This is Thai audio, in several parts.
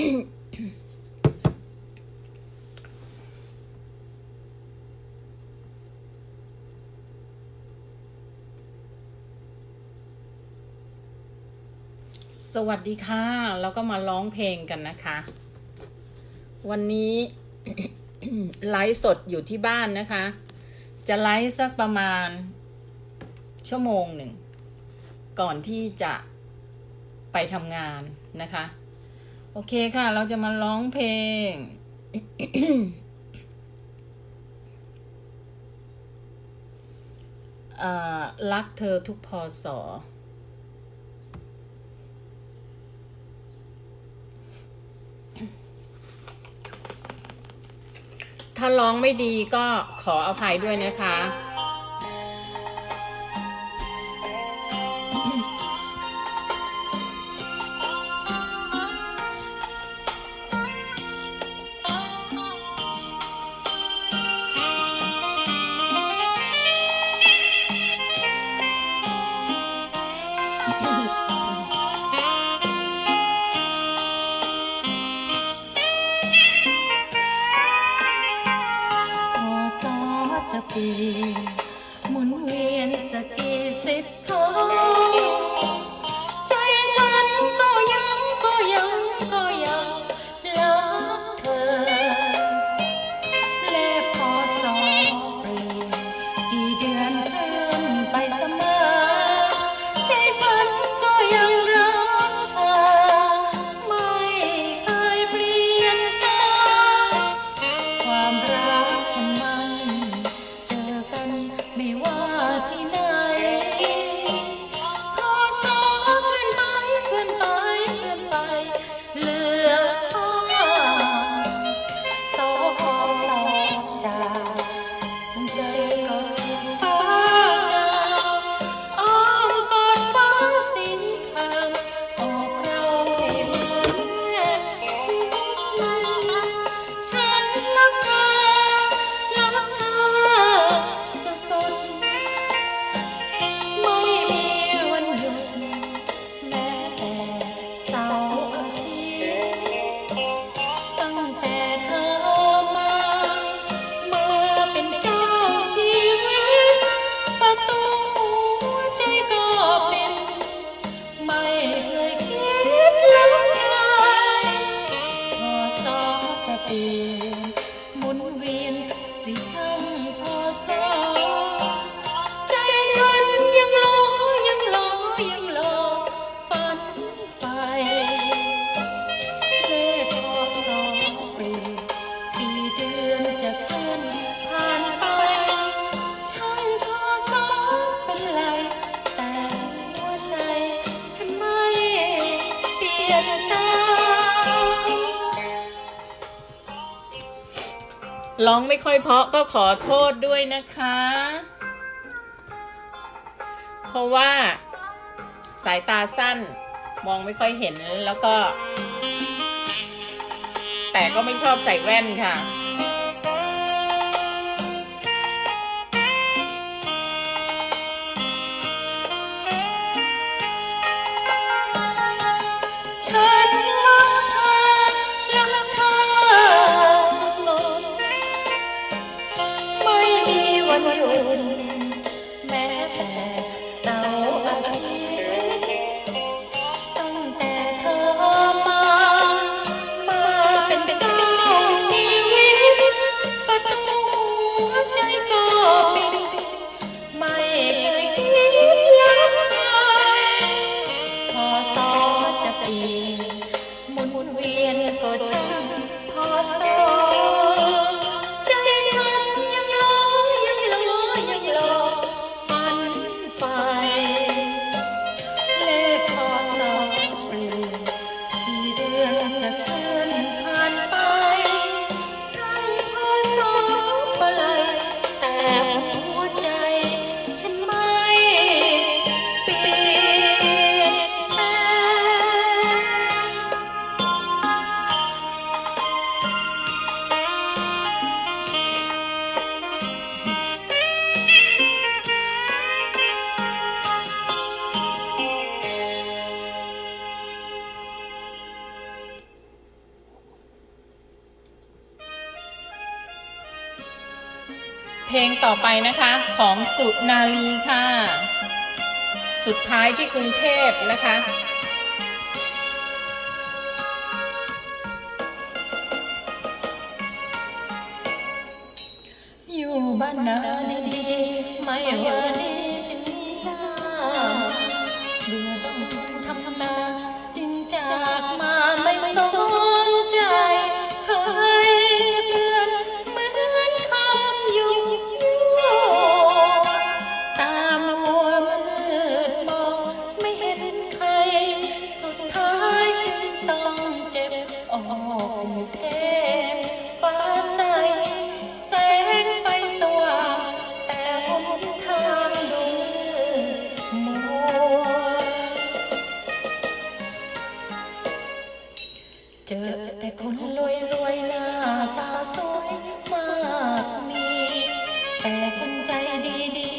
สวัสดีค่ะ แล้วก็มาร้องเพลงกันนะคะ วันนี้ไลฟ์สดอยู่ที่บ้านนะคะ จะไลฟ์สักประมาณชั่วโมงหนึ่ง ก่อนที่จะไปทำงานนะคะ โอเคค่ะ เราจะมาร้องเพลง รักเธอทุกพอสอถ้าร้องไม่ดีก็ขออภัยด้วยนะคะ่ค่อยเพาะก็ขอโทษด้วยนะคะ เพราะว่าสายตาสั้นมองไม่ค่อยเห็นแล้วก็ แต่ก็ไม่ชอบใส่แว่นค่ะ と近く ของสุนารีค่ะ สุดท้ายที่กรุงเทพนะคะอยู่บ้านนะ จอแต่คนรวยรวยหน้าตาสวยมากมี แต่คนใจดีดี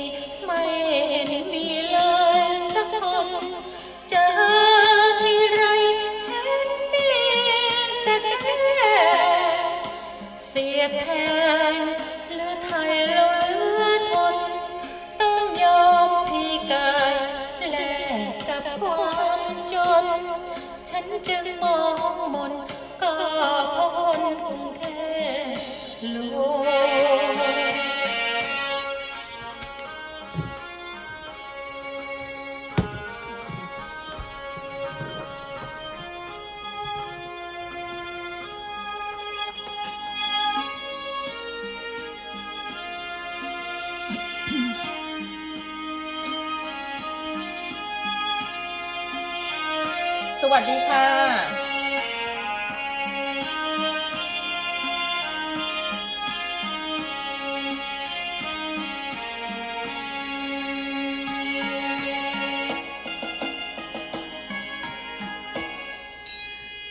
ไม่เห็นมีเลยสักคนจะที่ไรเห็นมีแต่แค่เสียแทน วัสดีค่ะ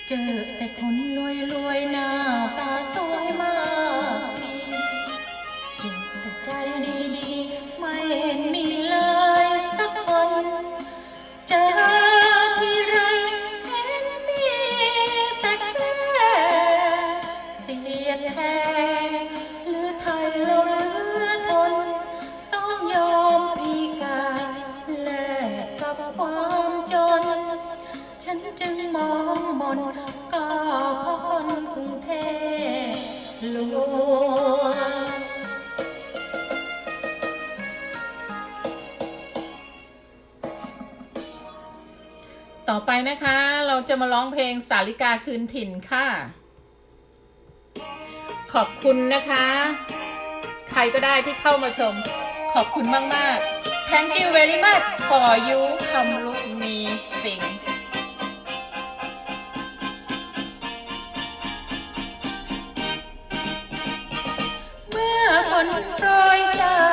เจอแต่คนรวยรวยหน้าตาสวยมาก ต่อไปนะคะ เราจะมาร้องเพลงสาริกาคืนถิ่นค่ะ ขอบคุณนะคะ ใครก็ได้ที่เข้ามาชม ขอบคุณมาก ๆ Thank you very much for you คำ នរយចា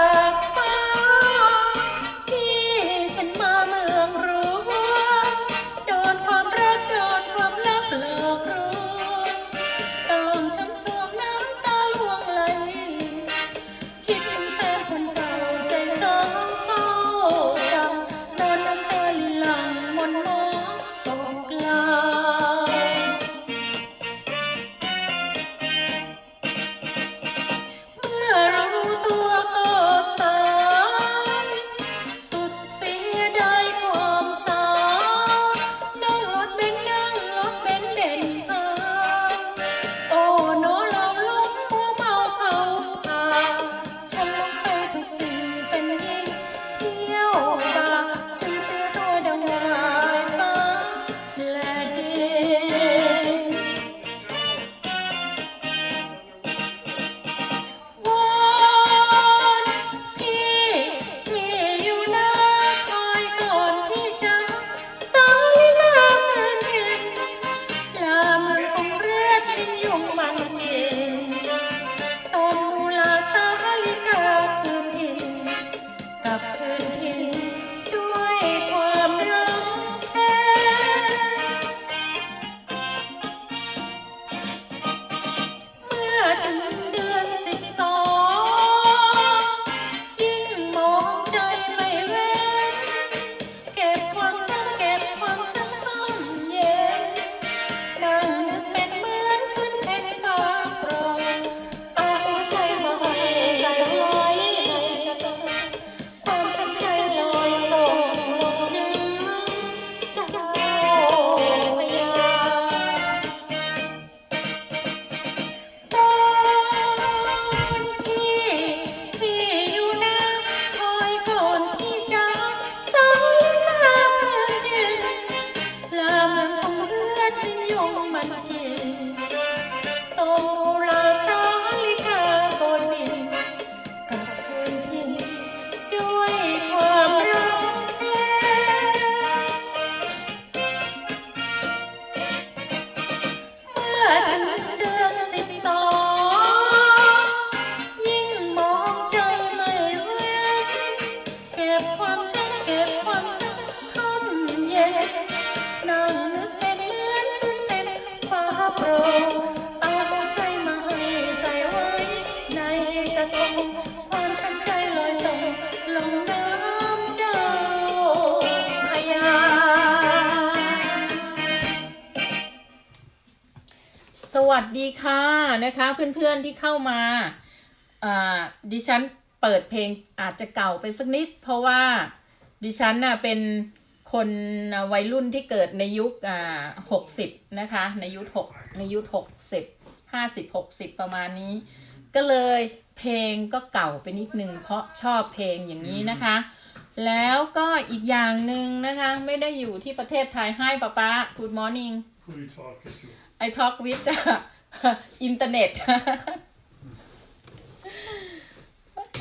เพื่อนๆที่เข้ามาอ่าดิฉันเปิดเพลงอาจจะเก่าไปสักนิด เพราะว่าดิฉันน่ะเป็นคนวัยรุ่นที่เกิดในยุคอ่าหกสิบนะคะ ในยุคหกในยุคหกสิบห้าสิบหกสิบประมาณนี้ ก็เลยเพลงก็เก่าไปนิดนึงเพราะชอบเพลงอย่างนี้นะคะ แล้วก็อีกอย่างหนึ่งนะคะ ไม่ได้อยู่ที่ประเทศไทยให้ป้าป๊า Good morning Who are you talking to? I talk with internet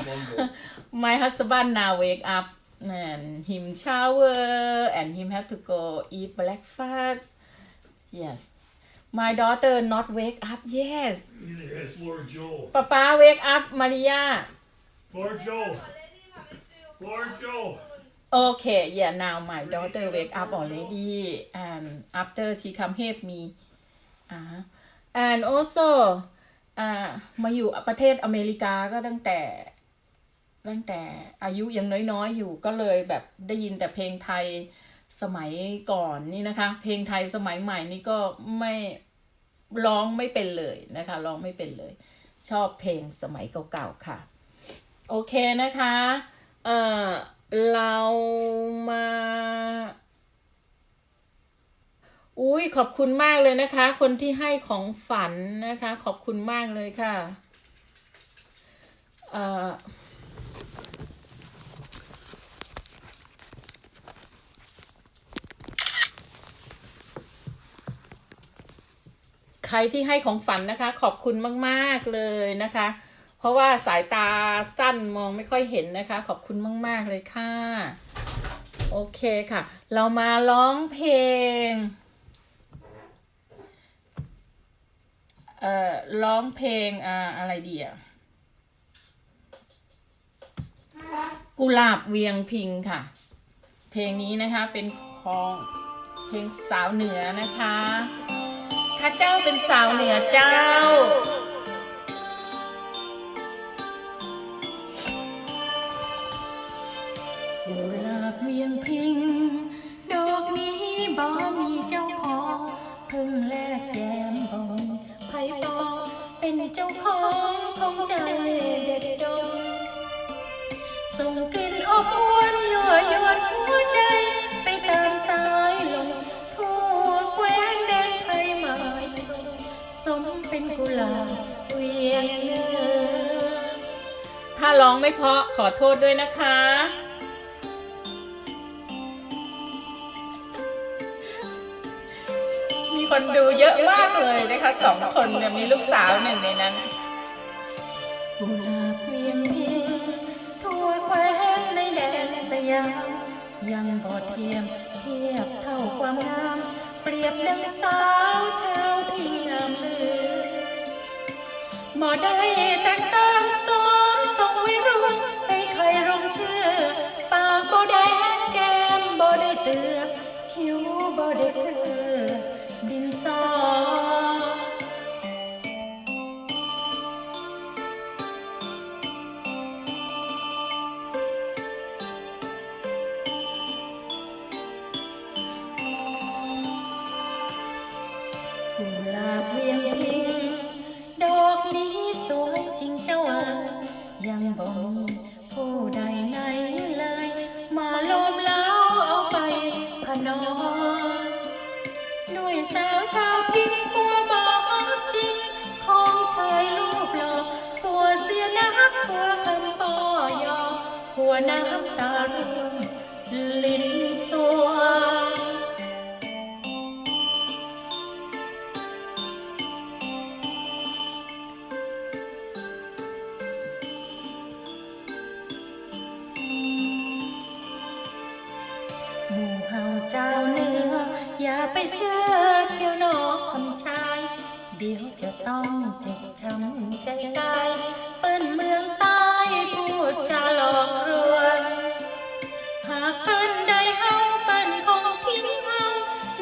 Mumble. my husband now wake up and him shower and him have to go eat breakfast yes my daughter not wake up yes Neither has Lord Joel. ป้าป๊า wake up Maria Lord Joel. Lord Joel. okay yeah now my daughter wake up already and after she come help me อ่า and also อ่ามาอยู่ประเทศอเมริกาก็ตั้งแต่ตั้งแต่อายุยังน้อยๆอยู่ก็เลยแบบได้ยินแต่เพลงไทยสมัยก่อนนี่นะคะ เพลงไทยสมัยใหม่นี่ก็ไม่ร้องไม่เป็นเลยนะคะร้องไม่เป็นเลย ชอบเพลงสมัยเก่าๆค่ะ โอเคนะคะ เออเรามา อุ้ยขอบคุณมากเลยนะคะ คนที่ให้ของฝันนะคะ ขอบคุณมากเลยค่ะ เอ่อใครที่ให้ของฝันนะคะ ขอบคุณมาก ๆ เลยนะคะ เพราะว่าสายตาสั้นมองไม่ค่อยเห็นนะคะ ขอบคุณมาก ๆ เลยค่ะ โอเคค่ะ เรามาร้องเพลง เอ่อร้องเพลงอ่าอะไรดีอะกุหลาบเวียงพิงค่ะ เพลงนี้นะคะเป็นของเพลงสาวเหนือนะคะข้าเจ้าเป็นสาวเหนือเจ้ากุหลาบเวียงพิง ดอกนี้บ่มีเจ้าของเพิ่งแลกแย้ม บ่ปอเป็นเจ้าของของใจเด็ดดงส่งกลิ่นอบอวนยั่วยวนหัวใจไปตามสายลมทั่วแคว้นแดนไทยหมายชมสมเป็นกุหลาบเวียงเนื้อถ้าร้องไม่เพราะขอโทษด้วยนะคะ คนดูเยอะมากเลยนะคะสองคนเนี่ยมีลูกสาวหนึ่งในนั้นกุหลาบเวียงพิงทั่วแคว้นในแดนสยามยังบ่เทียมเทียบเท่าความงาม เปรียบดังสาวชาวพิงงามลือบ่ได้แต่งตามสอนส่งวิรุณให้ใครลงเชื่อ ปากบ่แดงแก้มบ่ได้เตือคิ้วบ่ได้เตือ ดิ จะต้องเจ็บช้ำใจกายเปิ้นเมืองใต้พูดจาหลอกลวงหากเปิ้นได้เฮาเปิ้นคงทิ้งเฮา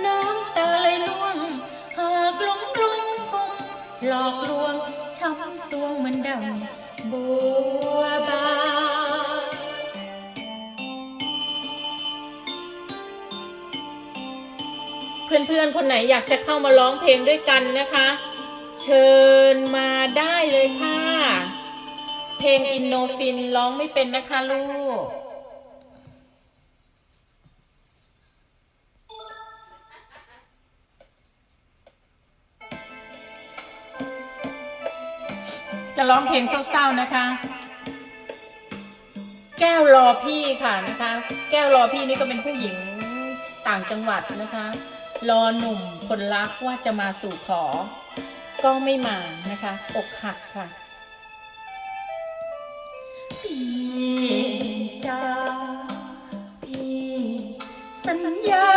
น้ำตาไหลล่วง หากหลงกลุ้มคงหลอกลวงช้ำสวงเหมือนดังบัวบานเพื่อนๆ คนไหนอยากจะเข้ามาร้องเพลงด้วยกันนะคะ เชิญมาได้เลยค่ะ เพลงอินโนฟินร้องไม่เป็นนะคะลูก จะร้องเพลงเศร้าๆนะคะ แก้วรอพี่ค่ะนะคะ แก้วรอพี่นี่ก็เป็นผู้หญิงต่างจังหวัดนะคะ รอหนุ่มคนรักว่าจะมาสู่ขอ ก็ไม่มานะคะอกหักค่ะพี่จ้าพี่สัญญา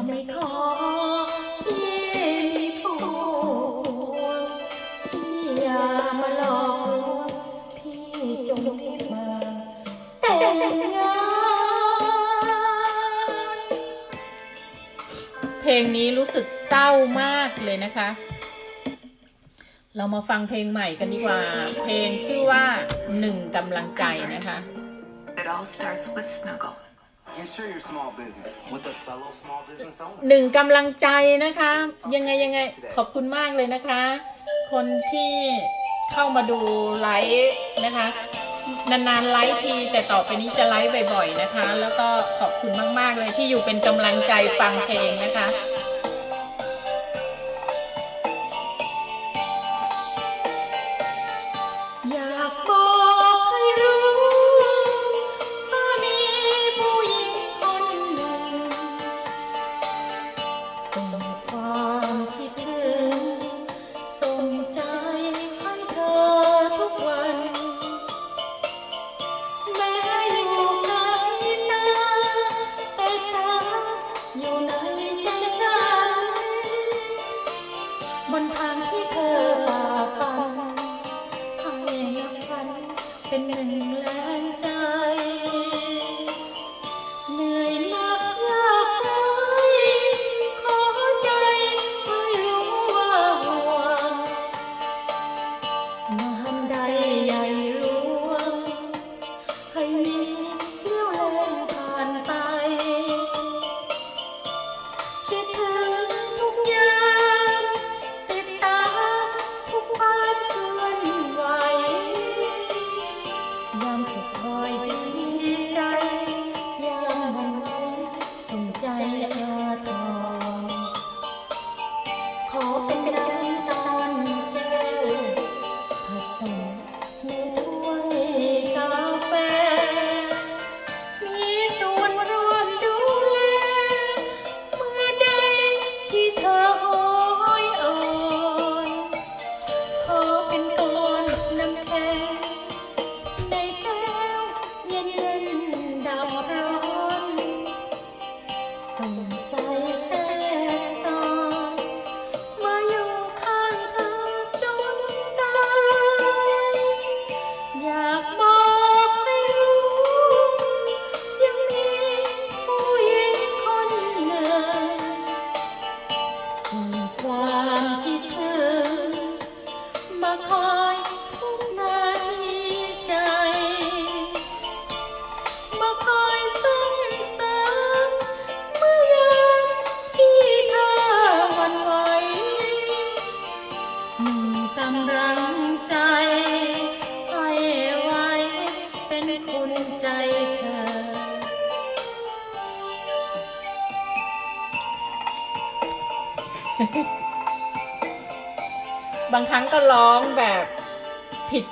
จะไม่ขอพี่มีผู้หวงพี่อย่ามาหลอกลวงพี่จงรีบมาแต่งงานเพลงนี้รู้สึกเศร้ามากเลยนะคะ เรามาฟังเพลงใหม่กันดีกว่า เพลงชื่อว่าหนึ่งกำลังใจนะคะ It all starts with Snuggle. And share your small business with a fellow small business owner. หนึ่งกำลังใจนะคะ ยังไงยังไงขอบคุณมากเลยนะคะ คนที่เข้ามาดูไลฟ์นะคะ นานๆไลฟ์ทีแต่ต่อไปนี้จะไลฟ์บ่อยๆนะคะ แล้วก็ขอบคุณมากๆเลยที่อยู่เป็นกำลังใจฟังเพลงนะคะ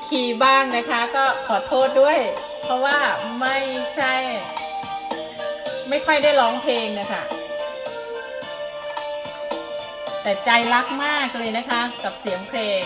คีย์บ้างนะคะ ก็ขอโทษด้วย เพราะว่าไม่ใช่ ไม่ค่อยได้ร้องเพลงนะคะ แต่ใจรักมากเลยนะคะ กับเสียงเพลง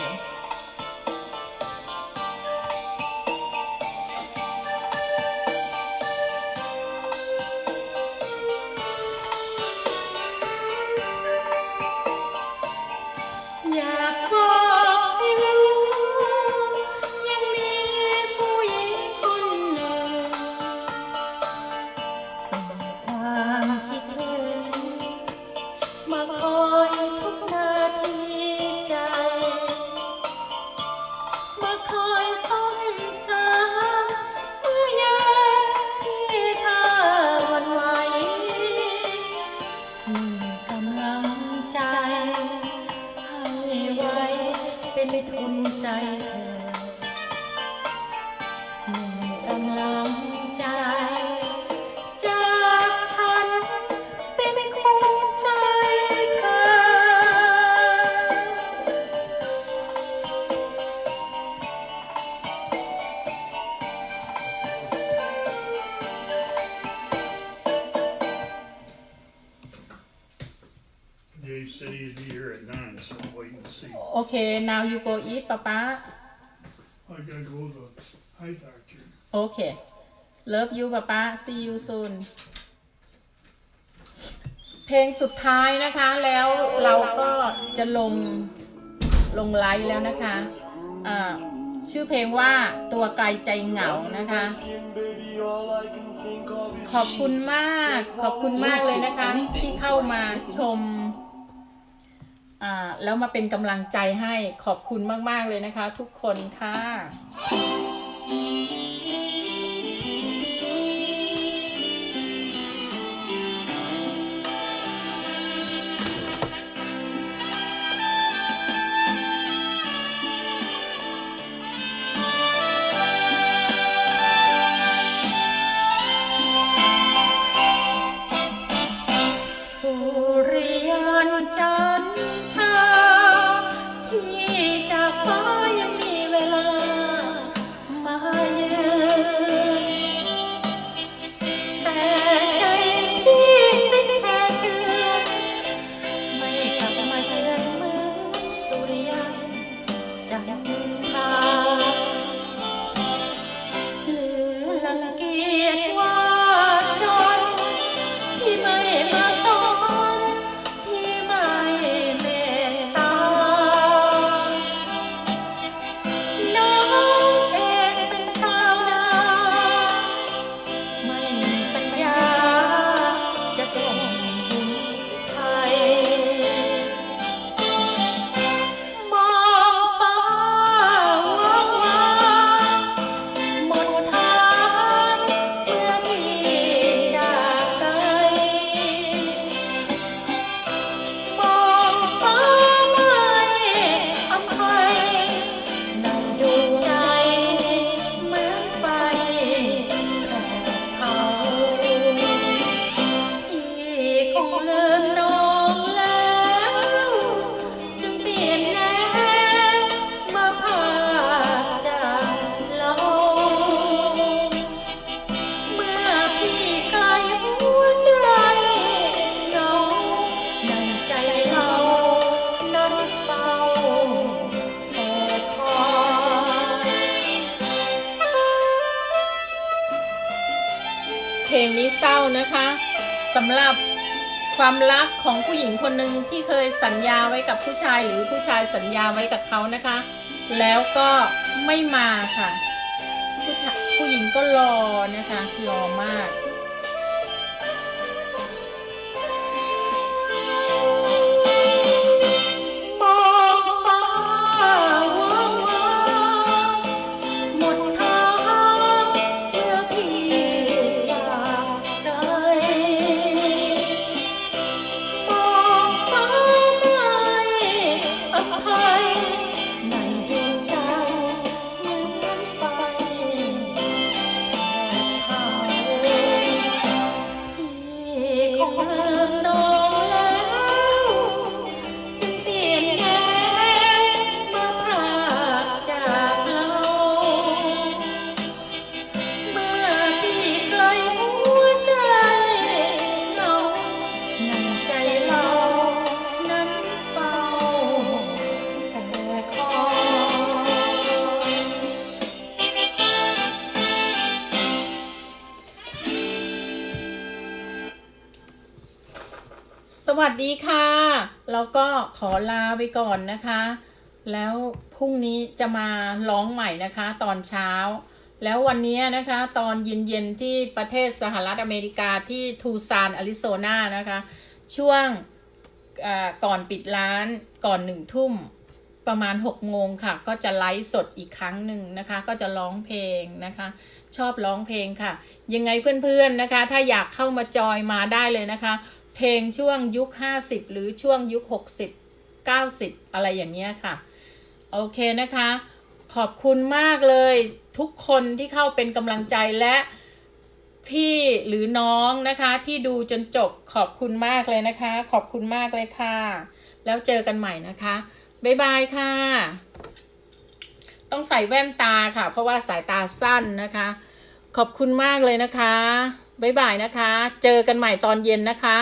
now you go eat ป๊าป๊า I gotta go to the eye doctor. โอเค love you ป๊าป๊า see you soon เพลงสุดท้ายนะคะ แล้วเราก็จะลงลงไลฟ์แล้วนะคะอ่าชื่อเพลงว่าตัวไกลใจเหงานะคะ ขอบคุณมาก ขอบคุณมากเลยนะคะ ที่เข้ามาชมอ่า แล้วมาเป็นกำลังใจให้ขอบคุณมาก ๆ เลยนะคะ ทุกคนค่ะ ความรักของผู้หญิงคนหนึ่งที่เคยสัญญาไว้กับผู้ชายหรือผู้ชายสัญญาไว้กับเขานะคะ แล้วก็ไม่มาค่ะ ผู้ชายผู้หญิงก็รอนะคะรอมาก ขอลาไปก่อนนะคะ แล้วพรุ่งนี้จะมาร้องใหม่นะคะ ตอนเช้า แล้ววันนี้นะคะ ตอนเย็นๆที่ประเทศสหรัฐอเมริกาที่ทูซานอาริโซนานะคะ ช่วงก่อนปิดร้านก่อนหนึ่งทุ่มประมาณ6โมงค่ะ ก็จะไลฟ์สดอีกครั้งหนึ่งนะคะ ก็จะร้องเพลงนะคะ ชอบร้องเพลงค่ะ ยังไงเพื่อนๆนะคะ ถ้าอยากเข้ามาจอยมาได้เลยนะคะ เพลงช่วงยุค 50 หรือช่วงยุค 60 90 อะไรอย่างเงี้ยค่ะ โอเคนะคะ ขอบคุณมากเลยทุกคนที่เข้าเป็นกำลังใจและพี่หรือน้องนะคะที่ดูจนจบขอบคุณมากเลยนะคะ ขอบคุณมากเลยค่ะ แล้วเจอกันใหม่นะคะ บ๊ายบายค่ะ ต้องใส่แว่นตาค่ะ เพราะว่าสายตาสั้นนะคะ ขอบคุณมากเลยนะคะ บ๊ายบายนะคะ เจอกันใหม่ตอนเย็นนะคะ